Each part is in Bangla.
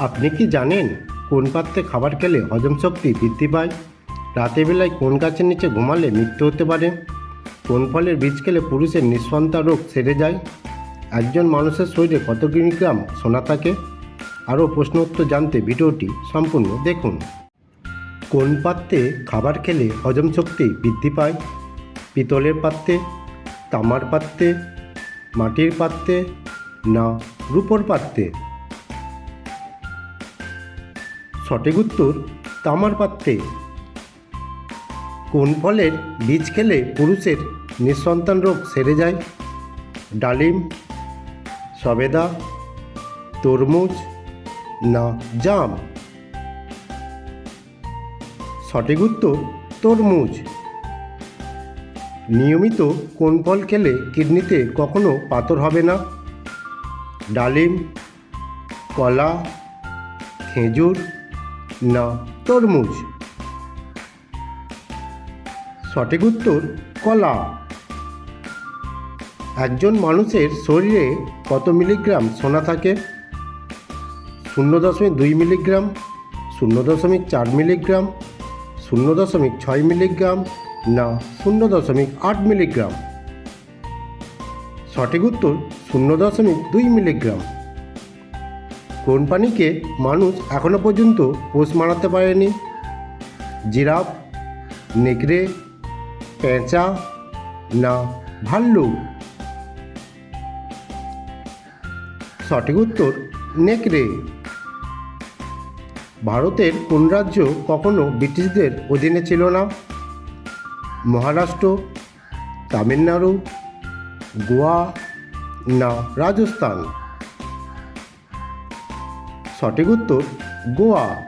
আপনি কি জানেন কোন পাত্রে খাবার খেলে হজম শক্তি বৃদ্ধি পায়? রাতের বেলায় কোন গাছের নিচে ঘুমালে মৃত্যু হতে পারে? কোন ফলের বীজ খেলে পুরুষের নিঃসন্তান রোগ সেরে যায়? একজন মানুষের শরীরে কত কিলোগ্রাম সোনা থাকে? আরও প্রশ্ন উত্তর জানতে ভিডিওটি সম্পূর্ণ দেখুন। কোন পাত্রে খাবার খেলে হজম শক্তি বৃদ্ধি পায়? পিতলের পাত্রে, তামার পাত্রে, মাটির পাত্রে না রূপোর পাত্রে? সঠিক উত্তর তামার পাত্রে। কোন ফলের বীজ খেলে পুরুষের নিঃসন্তান রোগ সেরে যায়? ডালিম, সবেদা, তরমুজ না জাম? সঠিক উত্তর তরমুজ। নিয়মিত কোন ফল খেলে কিডনিতে কখনো পাথর হবে না? ডালিম, কলা, খেজুর না, তরমুজ। সঠিক উত্তর, কলা। একজন মানুষের শরীরে কত মিলিগ্রাম সোনা থাকে? শূন্য দশমিক দুই মিলিগ্রাম, শূন্য দশমিক চার মিলিগ্রাম, শূন্য দশমিক ছয় মিলিগ্রাম, না, শূন্য দশমিক আট মিলিগ্রাম। সঠিক উত্তর, শূন্য দশমিক দুই মিলিগ্রাম। কোন প্রাণীকে মানুষ এখনও পর্যন্ত পোষ মানাতে পারেনি? জিরাফ, নেকড়ে, পেঁচা না ভাল্লুক? সঠিক উত্তর, নেকড়ে। ভারতের কোন রাজ্য কখনো ব্রিটিশদের অধীনে ছিল না? মহারাষ্ট্র, তামিলনাড়ু, গোয়া না রাজস্থান? সঠিক উত্তর, গোয়া।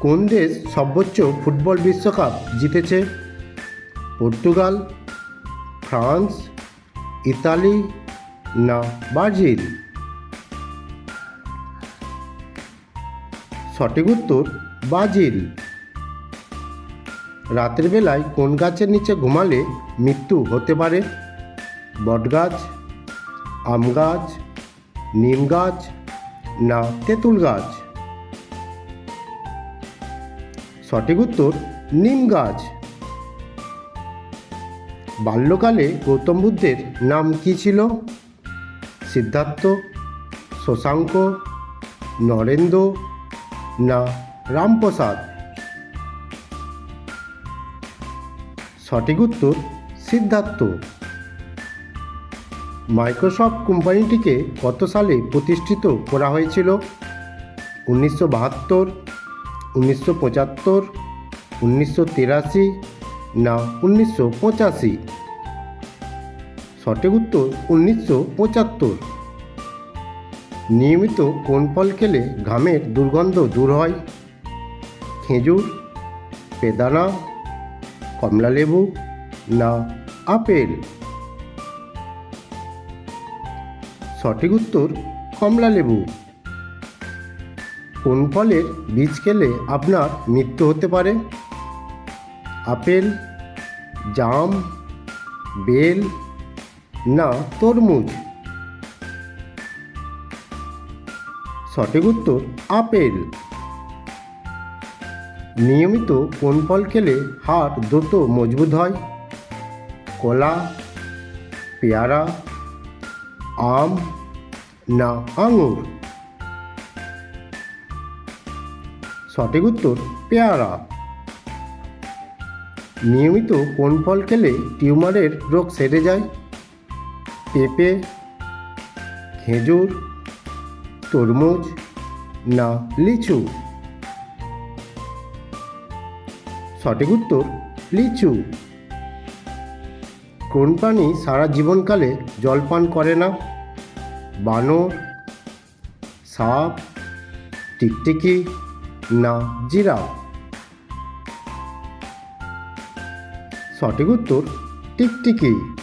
কোন দেশ সর্বোচ্চ ফুটবল বিশ্বকাপ জিতেছে? পর্তুগাল, ফ্রান্স, ইতালি না ব্রাজিল? সঠিক উত্তর, ব্রাজিল। রাতের বেলায় কোন গাছের নিচে ঘুমালে মৃত্যু হতে পারে? বটগাছ, আম গাছ নিম গাছ না তেঁতুল গাছ? সঠিক উত্তর, নিম গাছ। বাল্যকালে গৌতম বুদ্ধের নাম কি ছিল? সিদ্ধার্থ, শশাঙ্ক, নরেন্দ্র না রামপ্রসাদ? সঠিক উত্তর, সিদ্ধার্থ। মাইক্রোসফট কোম্পানিটিকে কত সালে প্রতিষ্ঠিত করা হয়েছিল। উনিশশো বাহাত্তর, উনিশশো পঁচাত্তর, উনিশশো তিরাশি না উনিশশো পঁচাশি? সঠিক উত্তর উনিশশো পঁচাত্তর। নিয়মিত কোন ফল খেলে ঘামের দুর্গন্ধ দূর হয়? খেজুর, বেদানা, কমলালেবু না আপেল? সঠিক উত্তর কমলালেবু কোন ফলের বীজ খেলে আপনার মৃত্যু হতে পারে? আপেল, জাম, বেল না তরমুজ? সঠিক উত্তর আপেল। নিয়মিত কোন ফল খেলে হাড় দ্রুত মজবুত হয়? কলা, পেয়ারা আম না আঙুর সঠিক উত্তর, পেয়ারা। নিয়মিত কোন ফল খেলে টিউমারের রোগ সেরে যায়? পেঁপে, খেজুর, তরমুজ না লিচু? সঠিক উত্তর, লিচু। কোন প্রাণী সারা জীবনকালে জল পান করে না? বানর, সাপ, টিকটিকি না জিরাফ? সঠিক উত্তর, টিকটিকি।